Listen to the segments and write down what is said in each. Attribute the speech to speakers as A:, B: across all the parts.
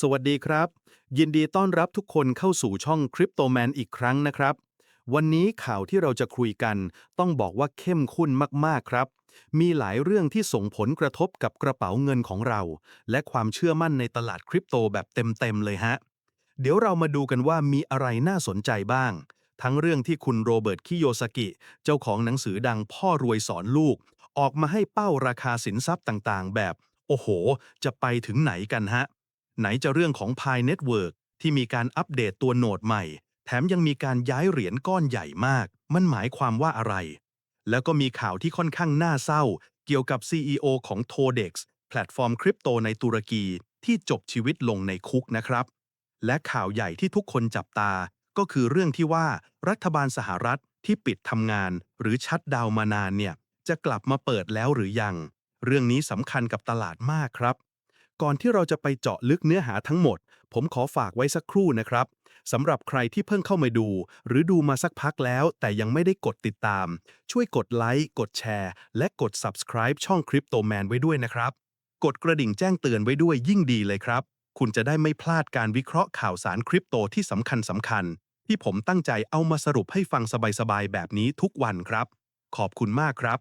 A: สวัสดีครับ ยินดีต้อนรับทุกคนเข้าสู่ช่อง Crypto Man อีกครั้งนะครับ วันนี้ข่าวที่เราจะคุยกัน ต้องบอกว่าเข้มข้นมากๆครับ มีหลายเรื่องที่ส่งผลกระทบกับกระเป๋าเงินของเรา และความเชื่อมั่นในตลาดคริปโตแบบเต็มๆเลยฮะ เดี๋ยวเรามาดูกันว่ามีอะไรน่าสนใจบ้าง ทั้งเรื่องที่คุณโรเบิร์ต คิโยซากิ เจ้าของหนังสือดังพ่อรวยสอนลูก ออกมาให้เป้าราคาสินทรัพย์ต่างๆ แบบ โอ้โห จะไปถึงไหนกันฮะ ไหนจะเรื่องของ Pi Network ที่มีการอัปเดตตัวโหนดใหม่ แถมยังมีการย้ายเหรียญก้อนใหญ่มาก มันหมายความว่าอะไร แล้วก็มีข่าวที่ค่อนข้างน่าเศร้า เกี่ยวกับ CEO ของ Todex แพลตฟอร์มคริปโตในตุรกีที่จบชีวิตลงในคุกนะครับ และข่าวใหญ่ที่ทุกคนจับตา ก็คือเรื่องที่ว่ารัฐบาลสหรัฐที่ปิดทำงาน หรือชัดดาวมานานเนี่ยจะกลับมาเปิดแล้วหรือยัง เรื่องนี้สำคัญกับตลาดมากครับ ก่อนที่เราจะไปเจาะลึกเนื้อหาทั้งหมด ผมขอฝากไว้สักครู่นะครับสำหรับใครที่เพิ่งเข้ามาดู หรือดูมาสักพักแล้ว แต่ยังไม่ได้กดติดตาม ช่วยกดไลค์กดแชร์ และกด subscribe ช่อง Crypto Man ไว้ด้วยนะครับ กดกระดิ่งแจ้งเตือนไว้ด้วยยิ่งดีเลยครับ คุณจะได้ไม่พลาดการวิเคราะห์ข่าวสารคริปโตที่สำคัญสำคัญที่ผมตั้งใจเอามาสรุปให้ฟังสบายๆแบบนี้ทุกวันครับ ขอบคุณมากครับ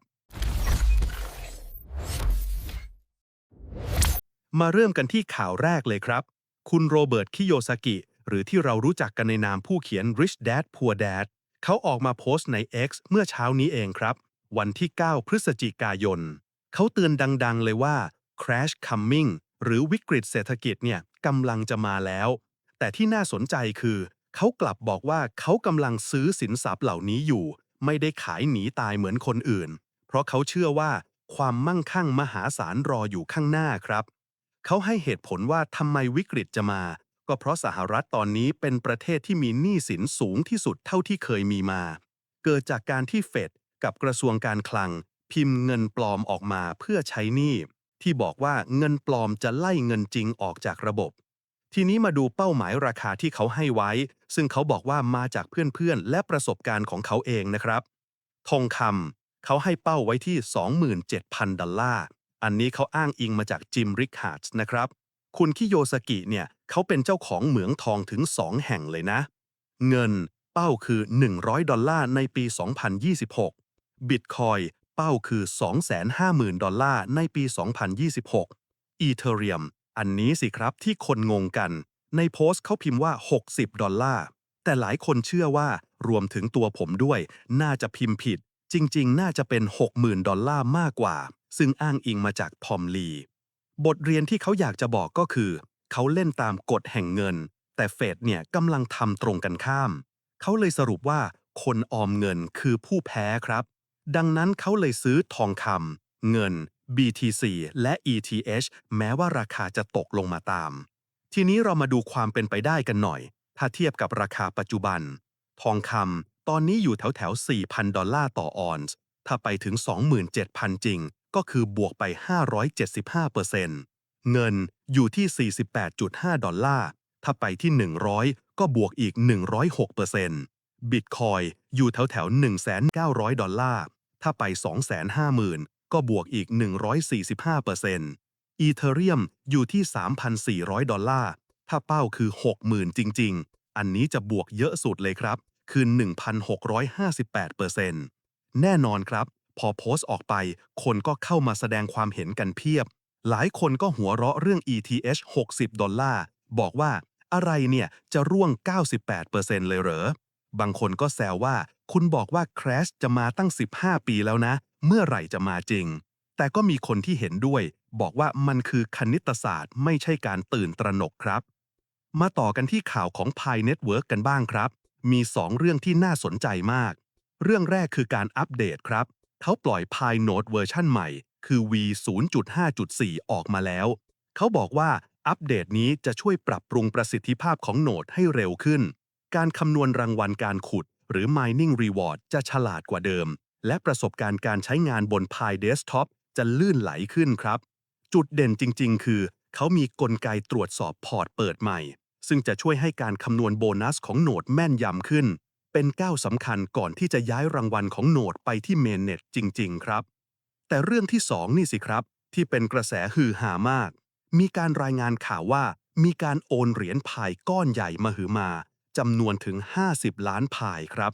A: มาเริ่มกันที่ข่าวแรกเลยครับ คุณโรเบิร์ต คิโยซากิ หรือที่เรารู้จักกันในนามผู้เขียน Rich Dad Poor Dad เขาออกมาโพสต์ใน X เมื่อเช้านี้เองครับ วันที่ 9 พฤศจิกายน เขาเตือนดังๆ เลยว่า crash coming หรือวิกฤตเศรษฐกิจเนี่ยกำลังจะมาแล้ว แต่ที่น่าสนใจคือ เขากลับบอกว่าเขากำลังซื้อสินทรัพย์เหล่านี้อยู่ ไม่ได้ขายหนีตายเหมือนคนอื่น เพราะเขาเชื่อว่าความมั่งคั่งมหาศาลรออยู่ข้างหน้าครับ เขาให้เหตุผลว่าทำไมวิกฤตจะมา ก็เพราะสหรัฐตอนนี้เป็นประเทศที่มีหนี้สินสูงที่สุดเท่าที่เคยมีมา เกิดจากการที่เฟดกับกระทรวงการคลัง พิมพ์เงินปลอมออกมาเพื่อใช้หนี้ที่บอกว่าเงินปลอมจะไล่เงินจริงออกจากระบบ ทีนี้มาดูเป้าหมายราคาที่เขาให้ไว้ ซึ่งเขาบอกว่ามาจากเพื่อนๆ และประสบการณ์ของเขาเองนะครับ ทองคำเขาให้เป้าไว้ที่ 27,000 ดอลลาร์ อันนี้เขาอ้างอิงมาจากจิมริกฮาร์ดนะครับ คุณคิโยสกิเนี่ยเขาเป็นเจ้าของเหมืองทองถึง 2 แห่งเลยนะ เงินเป้าคือ 100 ดอลลาร์ในปี 2026 บิตคอยเป้าคือ 250,000 ดอลลาร์ในปี 2026 อีเทเรียม อันนี้สิครับที่คนงงกัน ในโพสต์เขาพิมพ์ว่า 60 ดอลลาร์ แต่หลายคนเชื่อว่ารวมถึงตัวผมด้วย น่าจะพิมพ์ผิด จริง ๆ น่าจะเป็น 60,000 ดอลลาร์มากกว่า ซึ่งอ้างอิงมาจากทอมลี บทเรียนที่เขาอยากจะบอกก็คือ เขาเล่นตามกฎแห่งเงิน แต่เฟดเนี่ยกำลังทำตรงกันข้าม เขาเลยสรุปว่าคนออมเงินคือผู้แพ้ครับ ดังนั้นเขาเลยซื้อทองคำเงิน BTC และ ETH แม้ว่าราคาจะตกลงมาตาม ทีนี้เรามาดูความเป็นไปได้กันหน่อย ถ้าเทียบกับราคาปัจจุบัน ทองคำตอนนี้อยู่แถวแถว4,000 ดอลลาร์ต่อออนซ์ ถ้าไปถึง 27,000 จริง ก็คือบวกไป 575%เงินอยู่ที่ 48.5 ดอลลาร์ ถ้าไปที่ 100 ก็บวกอีก 106%บิตคอยอยู่แถวแถว1,900 ดอลลาร์ ถ้าไป 250,000 ก็บวกอีก 145%อีเทเรียมอยู่ที่ 3,400 ดอลลาร์ ถ้าเป้าคือ 60,000 จริง ๆ อันนี้จะบวกเยอะสุดเลยครับ คือ 1,658%แน่นอนครับ พอโพสต์ออกไป คนก็เข้ามาแสดงความเห็นกันเพียบ หลายคนก็หัวเราะเรื่อง ETH 60 ดอลลาร์ บอกว่าอะไรเนี่ยจะร่วง 98%เลยเหรอ บางคนก็แซวว่า คุณบอกว่า crash จะมาตั้ง 15 ปีแล้วนะ เมื่อไหร่จะมาจริง แต่ก็มีคนที่เห็นด้วย บอกว่ามันคือคณิตศาสตร์ ไม่ใช่การตื่นตระหนกครับ มาต่อกันที่ข่าวของ Pi Network กันบ้างครับ มี 2 เรื่องที่น่าสนใจมาก เรื่องแรกคือการอัปเดตครับ เขาปล่อย Pi Node เวอร์ชันใหม่ คือ V 0.5.4 ออกมาแล้ว เขาบอกว่าอัปเดตนี้จะช่วยปรับปรุงประสิทธิภาพของโนดให้เร็วขึ้น การคำนวณรางวัลการขุด หรือ mining reward จะฉลาดกว่าเดิม และประสบการณ์การใช้งานบน Pi Desktop จะลื่นไหลขึ้นครับ จุดเด่นจริง ๆ คือ เขามีกลไกตรวจสอบพอร์ตเปิดใหม่ ซึ่งจะช่วยให้การคำนวณโบนัสของโหนดแม่นยำขึ้น เป็นก้าวสำคัญก่อนที่จะย้ายรางวัลของโหนดไปที่เมนเน็ตจริง ๆ ครับ แต่เรื่องที่2นี่สิครับ ที่เป็นกระแสฮือฮามาก มีการรายงานข่าวว่า มีการโอนเหรียญพายก้อนใหญ่มาหือมาจำนวนถึง 50 ล้านพายครับ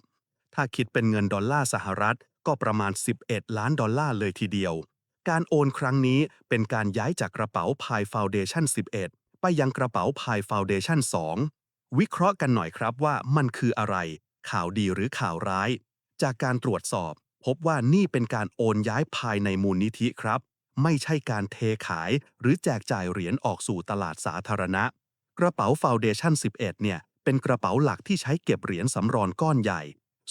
A: ถ้าคิดเป็นเงินดอลลาร์สหรัฐก็ประมาณ 11 ล้านดอลลาร์เลยทีเดียว การโอนครั้งนี้เป็นการย้ายจากกระเป๋าพายฟาวเดชั่น11 ไปยังกระเป๋าพายฟาวเดชั่น2วิเคราะห์กันหน่อยครับว่ามันคืออะไร ข่าวดีหรือข่าวร้าย จากการตรวจสอบ พบว่านี่เป็นการโอนย้ายภายในมูลนิธิครับ ไม่ใช่การเทขายหรือแจกจ่ายเหรียญออกสู่ตลาดสาธารณะ กระเป๋าฟาวเดชั่น11 เนี่ย เป็นกระเป๋าหลักที่ใช้เก็บเหรียญสำรองก้อนใหญ่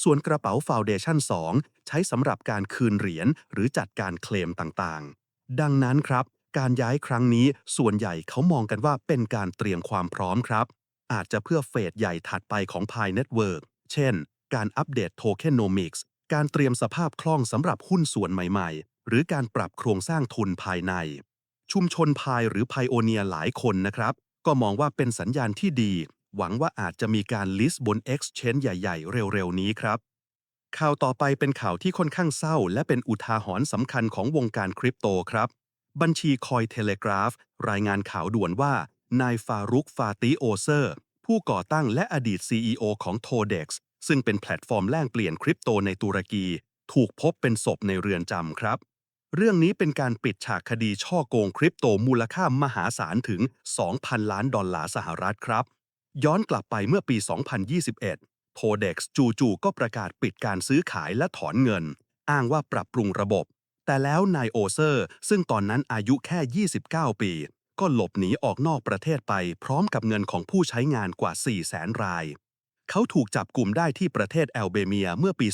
A: ส่วนกระเป๋าฟาวเดชั่น2ใช้สำหรับการคืนเหรียญหรือจัดการเคลมต่างๆ ดังนั้นครับการย้ายครั้งนี้ส่วนใหญ่เขามองกันว่าเป็นการเตรียมความพร้อมครับ อาจจะเพื่อเฟสใหญ่ถัดไปของพายเน็ตเวิร์ก เช่น การอัปเดตโทเคนโนมิกส์การเตรียมสภาพคล่องสำหรับหุ้นส่วนใหม่ๆ หรือการปรับโครงสร้างทุนภายใน ชุมชนพายหรือไพโอเนียหลายคนนะครับ ก็มองว่าเป็นสัญญาณที่ดี หวังว่าอาจจะมีการลิสต์บน Exchange ใหญ่ ๆ เร็ว ๆ นี้ครับ ข่าวต่อไปเป็นข่าวที่ค่อนข้างเศร้า และเป็นอุทาหรณ์สำคัญของวงการคริปโตครับ บัญชีคอยเทเลกราฟ รายงานข่าวด่วนว่านายฟารุกฟาติโอเซอร์ ผู้ก่อตั้งและอดีต CEO ของ Todex ซึ่งเป็นแพลตฟอร์มแลกเปลี่ยนคริปโตในตุรกี ถูกพบเป็นศพในเรือนจำครับ เรื่องนี้เป็นการปิดฉากคดีช่อโกงคริปโตมูลค่ามหาศาลถึง 2,000 ล้านดอลลาร์สหรัฐครับ ย้อนกลับไปเมื่อปี 2021 Todex จู่ๆก็ประกาศปิดการซื้อขายและถอนเงิน อ้างว่าปรับปรุงระบบ แต่แล้วนายโอเซอร์ ซึ่งตอนนั้นอายุแค่ 29 ปี ก็หลบหนีออกนอกประเทศไปพร้อมกับเงินของผู้ใช้งานกว่า 400,000ราย เขาถูกจับกลุ่มได้ที่ประเทศแอลเบเมียเมื่อปี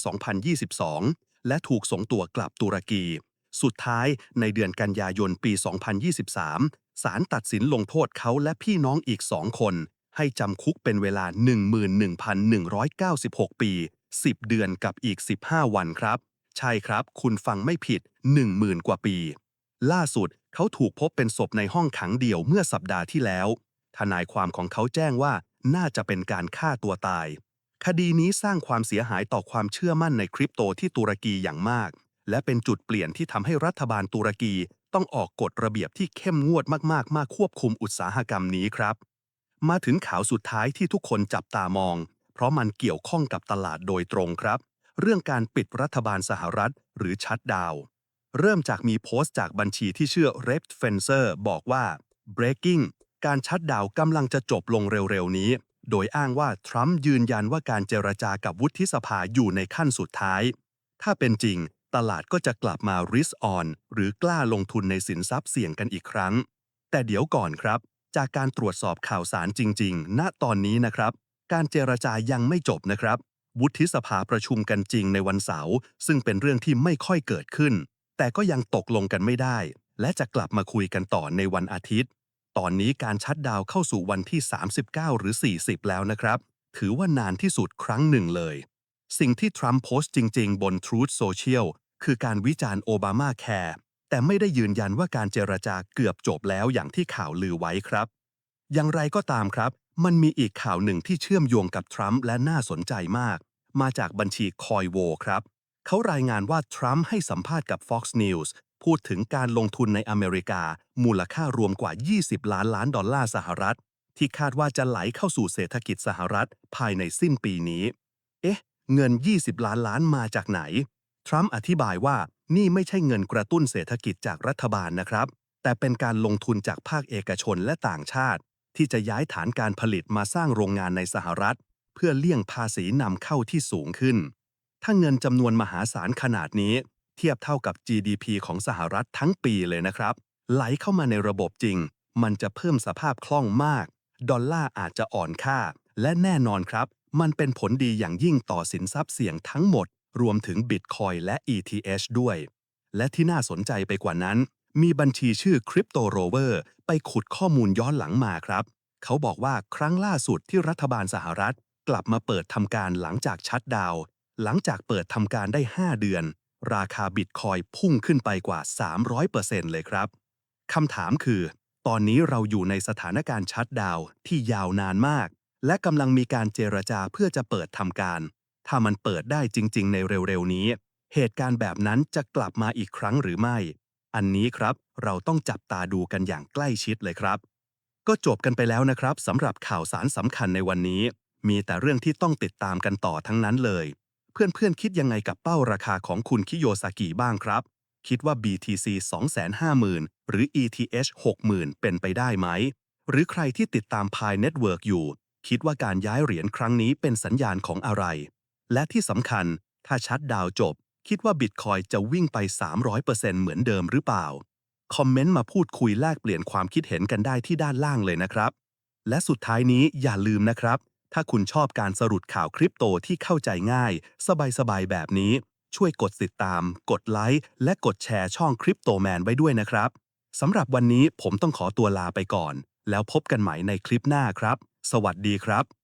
A: 2022 และถูกส่งตัวกลับตุรกี สุดท้ายในเดือนกันยายนปี 2023 ศาลตัดสินลงโทษเขาและพี่น้องอีกสองคน ให้จำคุกเป็นเวลา 11,196 ปี 10 เดือนกับอีก 15 วันครับ ใช่ครับ คุณฟังไม่ผิด 10,000 กว่าปี ล่าสุดเขาถูกพบเป็นศพในห้องขังเดี่ยวเมื่อสัปดาห์ที่แล้ว ทนายความของเขาแจ้งว่าน่าจะเป็นการฆ่าตัวตาย คดีนี้สร้างความเสียหายต่อความเชื่อมั่นในคริปโตที่ตุรกีอย่างมาก และเป็นจุดเปลี่ยนที่ทำให้รัฐบาลตุรกีต้องออกกฎระเบียบที่เข้มงวดมากๆ มาควบคุมอุตสาหกรรมนี้ครับ มาถึงข่าวสุดท้ายที่ทุกคนจับตามอง เพราะมันเกี่ยวข้องกับตลาดโดยตรงครับ เรื่องการปิดรัฐบาลสหรัฐ หรือชัดดาว เริ่มจากมีโพสต์จากบัญชีที่ชื่อ r e p Fencer บอกว่า breaking การชัดดาวกำลังจะจบลงเร็วๆนี้ โดยอ้างว่า ทรัมป์ยืนยันว่าการเจรจากับวุฒิสภาอยู่ในขั้นสุดท้าย ถ้าเป็นจริง ตลาดก็จะกลับมา risk on หรือกล้าลงทุนในสินทรัพย์เสี่ยงกันอีกครั้ง แต่เดี๋ยวก่อนครับ จากการตรวจสอบข่าวสารจริง ๆ ณ ตอนนี้นะครับ การเจรจายังไม่จบนะครับ วุฒิสภาประชุมกันจริงในวันเสาร์ซึ่งเป็นเรื่องที่ไม่ค่อยเกิดขึ้น แต่ก็ยังตกลงกันไม่ได้ และจะกลับมาคุยกันต่อในวันอาทิตย์ ตอนนี้การชัดดาวเข้าสู่วันที่ 39 หรือ 40 แล้วนะครับ ถือว่านานที่สุดครั้งหนึ่งเลย สิ่งที่ทรัมป์โพสต์จริง ๆ บน Truth Social คือการวิจารณ์โอบามาแคร์แต่ไม่ได้ยืนยันว่าการเจรจาเกือบจบแล้วอย่างที่ข่าวลือไว้ครับ อย่างไรก็ตามครับ มันมีอีกข่าวหนึ่งที่เชื่อมโยงกับทรัมป์และน่าสนใจมาก มาจากบัญชีคอยโวครับ เขารายงานว่าทรัมป์ให้สัมภาษณ์กับ Fox News พูดถึงการลงทุนในอเมริกา มูลค่ารวมกว่า 20 ล้านล้านดอลลาร์สหรัฐ ที่คาดว่าจะไหลเข้าสู่เศรษฐกิจสหรัฐ ภายในสิ้นปีนี้ เอ๊ะ เงิน 20 ล้านล้านมาจากไหน ทรัมป์อธิบายว่านี่ไม่ใช่เงินกระตุ้นเศรษฐกิจจากรัฐบาลนะครับ แต่เป็นการลงทุนจากภาคเอกชนและต่างชาติ ที่จะย้ายฐานการผลิตมาสร้างโรงงานในสหรัฐ เพื่อเลี่ยงภาษีนำเข้าที่สูงขึ้น ถ้าเงินจำนวนมหาศาลขนาดนี้ เทียบเท่ากับ GDP ของสหรัฐทั้งปีเลยนะครับ ไหลเข้ามาในระบบจริง มันจะเพิ่มสภาพคล่องมาก ดอลลาร์อาจจะอ่อนค่า และแน่นอนครับ มันเป็นผลดีอย่างยิ่งต่อสินทรัพย์เสี่ยงทั้งหมด รวมถึง Bitcoin และ ETH ด้วย และที่น่าสนใจไปกว่านั้น มีบัญชีชื่อ Crypto Rover ไปขุดข้อมูลย้อนหลังมาครับ เขาบอกว่าครั้งล่าสุดที่รัฐบาลสหรัฐ กลับมาเปิดทำการหลังจากชัดดาว หลังจากเปิดทำการได้ 5 เดือน ราคาบิตคอยพุ่งขึ้นไปกว่า 300%เลยครับคำถามคือ ตอนนี้เราอยู่ในสถานการณ์ชัดดาวที่ยาวนานมาก และกำลังมีการเจรจาเพื่อจะเปิดทำการ ถ้ามันเปิดได้จริง ๆ ในเร็วๆนี้ เหตุการณ์แบบนั้นจะกลับมาอีกครั้งหรือไม่ อันนี้ครับ เราต้องจับตาดูกันอย่างใกล้ชิดเลยครับ ก็จบกันไปแล้วนะครับสำหรับข่าวสารสำคัญในวันนี้ มีแต่เรื่องที่ต้องติดตามกันต่อทั้งนั้นเลย พื่อนๆ คิดยังไงกับเป้าราคาของคุณคิโยซากิบ้างครับ คิดว่า BTC 250,000 หรือ ETH 60,000 เป็นไปได้ไหม หรือใครที่ติดตาม Pi Network อยู่ คิดว่าการย้ายเหรียญครั้งนี้เป็นสัญญาณของอะไร และที่สำคัญ ถ้าชัดดาวจบ คิดว่า Bitcoin จะวิ่งไป 300%เหมือนเดิมหรือเปล่า คอมเมนต์มาพูดคุยแลกเปลี่ยนความคิดเห็นกันได้ที่ด้านล่างเลยนะครับ และสุดท้ายนี้อย่าลืมนะครับ ถ้าคุณชอบการสรุปข่าวคริปโตที่เข้าใจง่าย สบายๆ แบบนี้ ช่วยกดติดตาม กดไลค์และกดแชร์ช่องคริปโตแมนไว้ด้วยนะครับสำหรับวันนี้ผมต้องขอตัวลาไปก่อน แล้วพบกันใหม่ในคลิปหน้าครับ สวัสดีครับ